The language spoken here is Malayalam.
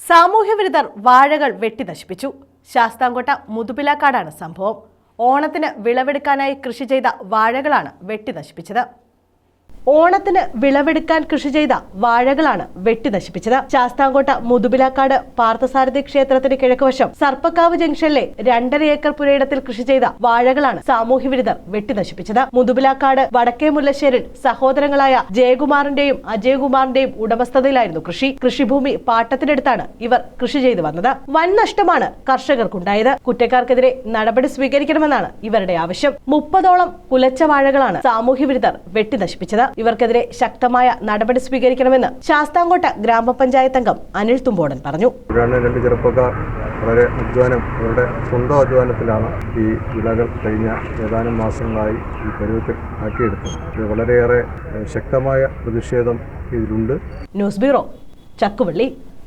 സാമൂഹ്യവിരുദ്ധർ വാഴകൾ വെട്ടി നശിപ്പിച്ചു ശാസ്താംകോട്ട മുതുപിലാക്കാടാണ് സംഭവം. ഓണത്തിന് വിളവെടുക്കാനായി കൃഷി ചെയ്ത വാഴകളാണ് വെട്ടി നശിപ്പിച്ചത് ഓണത്തിന് വിളവെടുക്കാൻ കൃഷി ചെയ്ത വാഴകളാണ് വെട്ടി നശിപ്പിച്ചത് ശാസ്താംകോട്ട മുതുപിലാക്കാട് പാർത്ഥസാരഥി ക്ഷേത്രത്തിന് കിഴക്കുവശം സർപ്പക്കാവ് ജംഗ്ഷനിലെ രണ്ടര ഏക്കർ പുരയിടത്തിൽ കൃഷി ചെയ്ത വാഴകളാണ് സാമൂഹ്യ വിരുദ്ധർ വെട്ടി നശിപ്പിച്ചത് മുതുപിലാക്കാട് വടക്കേ മുല്ലശ്ശേരിൽ സഹോദരങ്ങളായ ജയകുമാറിന്റെയും അജയകുമാറിന്റെയും ഉടമസ്ഥതയിലായിരുന്നു കൃഷി. കൃഷിഭൂമി പാട്ടത്തിനെടുത്താണ് ഇവർ കൃഷി ചെയ്തു വന്നത്. വൻ നഷ്ടമാണ് കർഷകർക്കുണ്ടായത്. കുറ്റക്കാർക്കെതിരെ നടപടി സ്വീകരിക്കണമെന്നാണ് ഇവരുടെ ആവശ്യം. മുപ്പതോളം കുലച്ച വാഴകളാണ് സാമൂഹ്യ വിരുദ്ധർ വെട്ടി നശിപ്പിച്ചത് ഇവർക്കെതിരെ ശക്തമായ നടപടി സ്വീകരിക്കണമെന്ന് ശാസ്താംകോട്ട ഗ്രാമപഞ്ചായത്ത് അംഗം അനിൽ തുമ്പോടൻ പറഞ്ഞു. രണ്ട് ചെറുപ്പക്കാർ. വളരെ അധ്വാനം അവരുടെ സ്വന്തം അധ്വാനത്തിലാണ് ഈ വിളകൾ കഴിഞ്ഞ ഏതാനും മാസങ്ങളായി ഈ പരുവത്തിൽ ആക്കിയെടുത്തത്. ഇത് വളരെയേറെ ശക്തമായ പ്രതിഷേധം ഇതിലുണ്ട്. News bureau Chakkuvally.